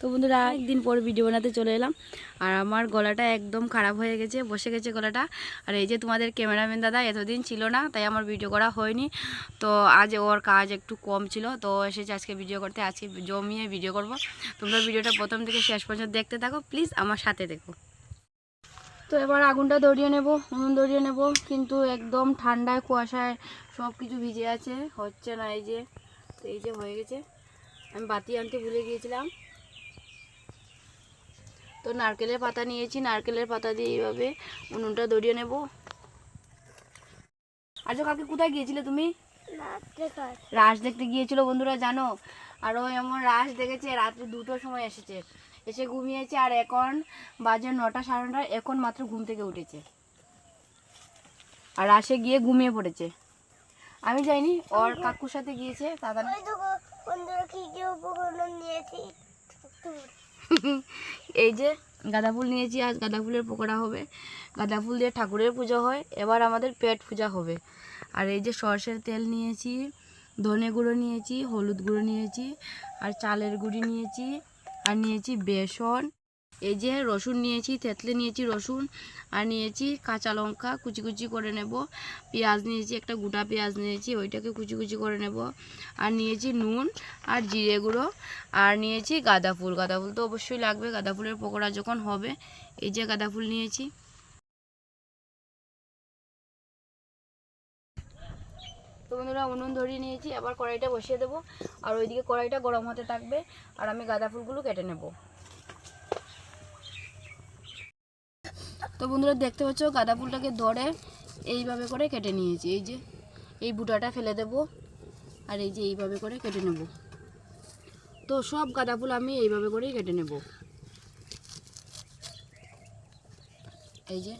তো বন্ধুরা, একদিন পর ভিডিও বানাতে চলে এলাম। আর আমার গলাটা একদম খারাপ হয়ে গেছে, বসে গেছে গলাটা। আর এই যে তোমাদের ক্যামেরাম্যান দাদা এতদিন ছিল না, তাই আমার ভিডিও করা হয়নি। তো আজ ওর কাজ একটু কম ছিল, তো এসেছে আজকে ভিডিও করতে, আজকে জমিয়ে ভিডিও করব। তোমরা ভিডিওটা প্রথম থেকে শেষ পর্যন্ত দেখতে থাকো প্লিজ আমার সাথে দেখো। তো এবার আগুনটা ধরিয়ে নেব, উনুন ধরিয়ে নেব, কিন্তু একদম ঠান্ডায়, কুয়াশায় সব কিছু ভিজে আছে, হচ্ছে না এই যে, তো এই যে হয়ে গেছে। আমি বাতি আনতে ভুলে গিয়েছিলাম। তো নারকেলের পাতা নিয়েছি, নারকেলের পাতা দিয়ে এইভাবে উনুনটা ধরিয়ে নেব। আজ কালকে কোথায় গিয়েছিলে তুমি? রাস দেখতে গিয়েছিল বন্ধুরা, জানো? আর ও এমন রাস দেখেছে, রাত্রি দুটোর সময় এসেছে। এসে ঘুমিয়েছে আর এখন বাজে নটা সাড়ে নটা, এখন মাত্র ঘুম থেকে উঠেছে। আর রাসে গিয়ে ঘুমিয়ে পড়েছে। আমি যাইনি, ওর কাকুর সাথে গিয়েছে দাদা ওই বন্ধুরা কি কি উপকরণ নিয়েছি? এই যে গাঁদা ফুল নিয়েছি, আজ গাঁদা ফুলের পকোড়া হবে। গাঁদা ফুল দিয়ে ঠাকুরের পুজো হয়, এবার আমাদের পেট পূজা হবে। আর এই যে সর্ষের তেল নিয়েছি, ধনে গুঁড়ো নিয়েছি, হলুদ গুঁড়ো নিয়েছি, আর চালের গুঁড়ি নিয়েছি, আর নিয়েছি বেসন। এই যে রসুন নিয়েছি তেঁতলে নিয়েছি রসুন আর নিয়েছি কাঁচা লঙ্কা, কুচি কুচি করে নেব। পেঁয়াজ নিয়েছি, একটা গোটা পেঁয়াজ নিয়েছি, ওইটাকে কুচি কুচি করে নেব। আর নিয়েছি নুন আর জিরে গুঁড়ো আর নিয়েছি গাঁদা ফুল। গাঁদা ফুল তো অবশ্যই লাগবে, গাঁদা ফুলের পকোড়া যখন হবে, এই যে গাঁদা ফুল নিয়েছি। তো বন্ধুরা, উনুন ধরিয়ে নিয়েছি আবার কড়াইটা বসিয়ে দেবো। আর ওইদিকে কড়াইটা গরম হতে থাকবে, আর আমি গাঁদা ফুলগুলো কেটে নেব। তো বন্ধুরা দেখতে পাচ্ছ গাঁদা ফুলটাকে ধরে এইভাবে করে কেটে নিয়েছি। এই যে, এই বুটাটা ফেলে দেব আর এই যে এইভাবে করে কেটে নেব। তো সব গাঁদা ফুল আমি এইভাবে করেই কেটে নেব। এই যে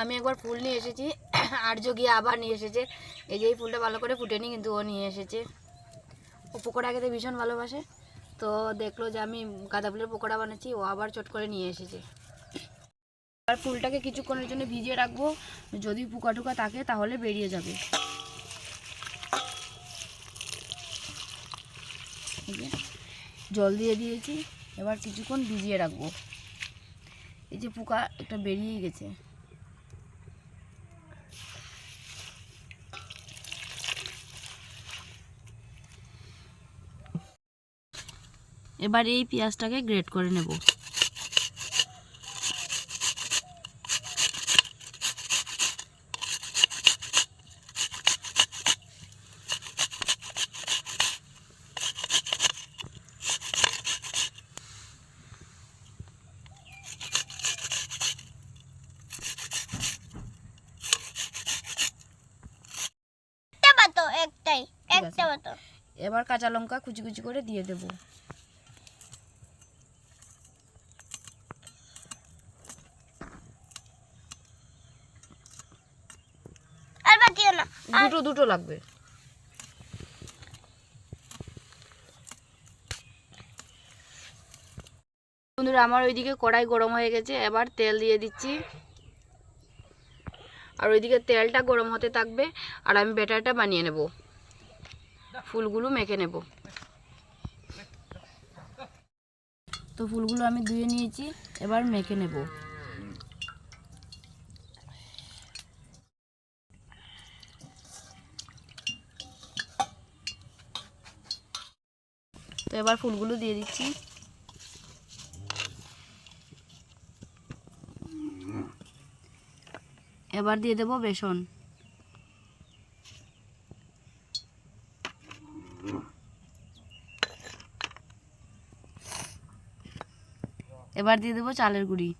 আমি একবার ফুল নিয়ে এসেছি, আর্য গিয়ে আবার নিয়ে এসেছে। এই যে এই ফুলটা ভালো করে ফুটেনি, কিন্তু ও নিয়ে এসেছে। ও পকোড়া খেতে ভীষণ ভালোবাসে। তো দেখল যে আমি গাঁদা ফুলের পকোড়া বানাচ্ছি, ও আবার চট করে নিয়ে এসেছে। আর ফুলটাকে কিছুক্ষণের জন্য ভিজিয়ে রাখব। যদি পোকা টুকা থাকে, তাহলে বেরিয়ে যাবে। জল দিয়ে দিয়েছি। এবার কিছুক্ষণ ভিজিয়ে রাখব। এই যে পোকা একটা বেরিয়ে গেছে। এবার এই পেঁয়াজটাকে গ্রেট করে নেব। একটাই একটা এবার কাঁচা লঙ্কা কুচি কুচি করে দিয়ে দেব আর বাকিও না দুটো লাগবে। বন্ধুরা, আমার ওইদিকে কড়াই গরম হয়ে গেছে, এবার তেল দিয়ে দিচ্ছি। আর ওইদিকে তেলটা গরম হতে থাকবে, আর আমি ব্যাটারটা বানিয়ে নেব। ফুলগুলো মেখে নেব। তো ফুলগুলো আমি ধুয়ে নিয়েছি, এবার মেখে নেব। এবার ফুলগুলো দিয়ে দিচ্ছি। এবার দিয়ে দেব বেসন। এবার দিয়ে দেবো চালের গুঁড়ি।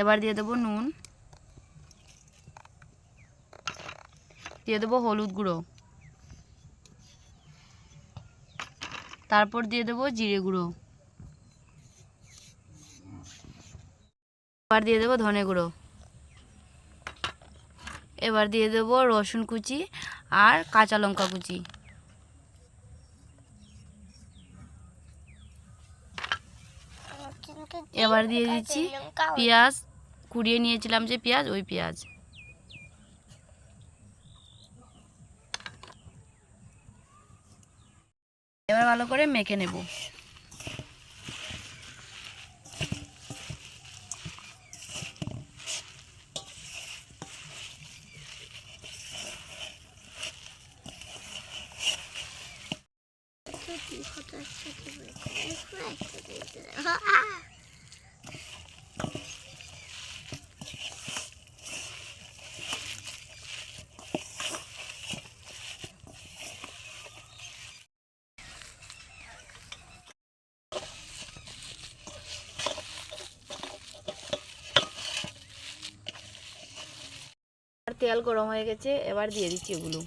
এবার দিয়ে দেবো নুন। দিয়ে দেবো হলুদ গুঁড়ো। তারপর দিয়ে দেবো জিরে গুঁড়ো। এবার দিয়ে দেবো ধনে গুঁড়ো। এবার দিয়ে দেবো রসুন কুচি আর কাঁচা লঙ্কা কুচি। এবার দিয়ে দিচ্ছি পেঁয়াজ। কুড়িয়ে নিয়েছিলাম যে পেঁয়াজ ওই পেঁয়াজ। এবার ভালো করে মেখে নেব। তেল গরম হয়ে গেছে এবার দিয়ে দিচ্ছি এগুলো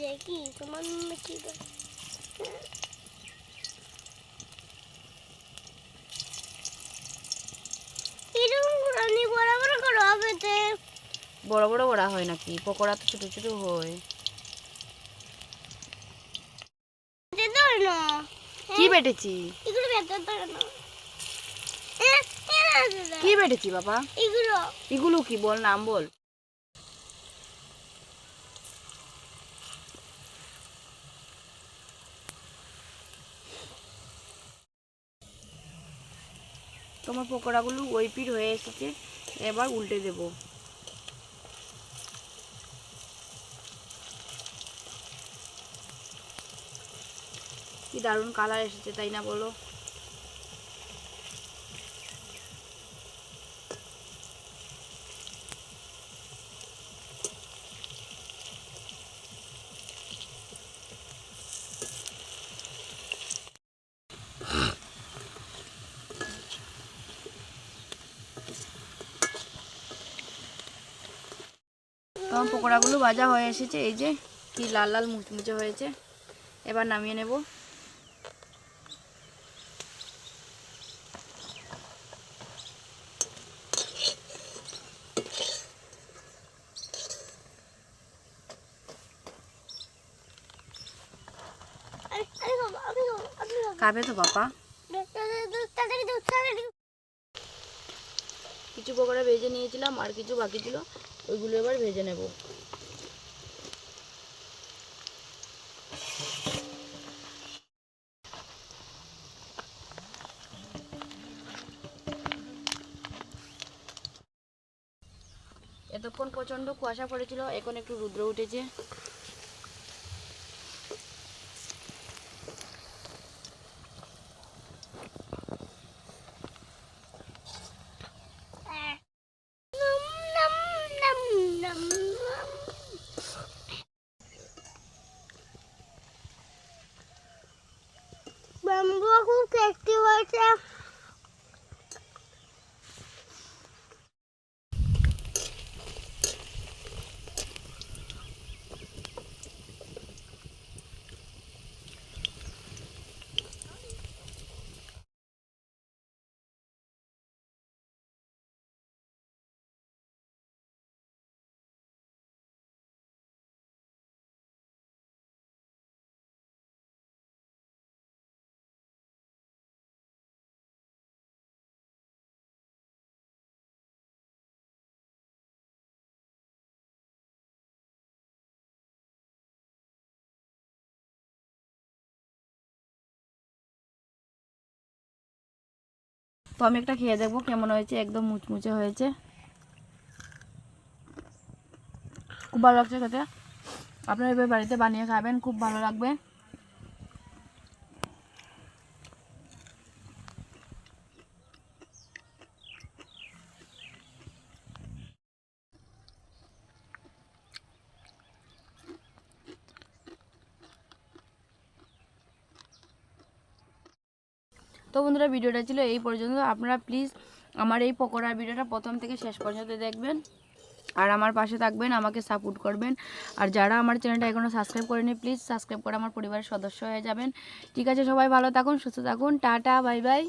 দেখি তোমার কি বড় বড় ওরা হয় নাকি? পকোড়া তো ছোট ছোট হয়। কি বেটেছি? এগুলো না। কি বেটেছি বাবা? এগুলো। এগুলো কি বল নাম বল। তোমার পকোড়াগুলো ওই পিঠ হয়ে এসেছে এবার উল্টে দেব। কি দারুণ কালার এসেছে তাই না বলো তোমার পকোড়াগুলো ভাজা হয়ে এসেছে এই যে কি লাল লাল মুচমুচে হয়েছে এবার নামিয়ে নেব। খাবে তো বাবা। কিছু পকোড়া ভেজে নিয়েছিলাম, আর কিছু বাকি ছিল ওইগুলো এবার ভেজে নেব। এতক্ষণ প্রচণ্ড কুয়াশা পড়েছিল এখন একটু রুদ্র উঠেছে। ব্যাম্বুয়া খুব টেস্টি হয়েছে তো আমি একটা খেয়ে দেখব কেমন হয়েছে, একদম মুচমুচে হয়েছে। খুব ভালো লাগছে খেতে। আপনার এবার বাড়িতে বানিয়ে খাবেন, খুব ভালো লাগবে। তো বন্ধুরা ভিডিওটা ছিল এই পর্যন্ত। আপনারা প্লিজ আমার এই পকোড়ার ভিডিওটা প্রথম থেকে শেষ পর্যন্ত দেখবেন। আর আমার পাশে থাকবেন, আমাকে সাপোর্ট করবেন। আর যারা আমার চ্যানেলটা এখনও সাবস্ক্রাইব করেনি প্লিজ সাবস্ক্রাইব করে আমার পরিবারের সদস্য হয়ে যাবেন। ঠিক আছে, সবাই ভালো থাকুন, সুস্থ থাকুন। Tata bye bye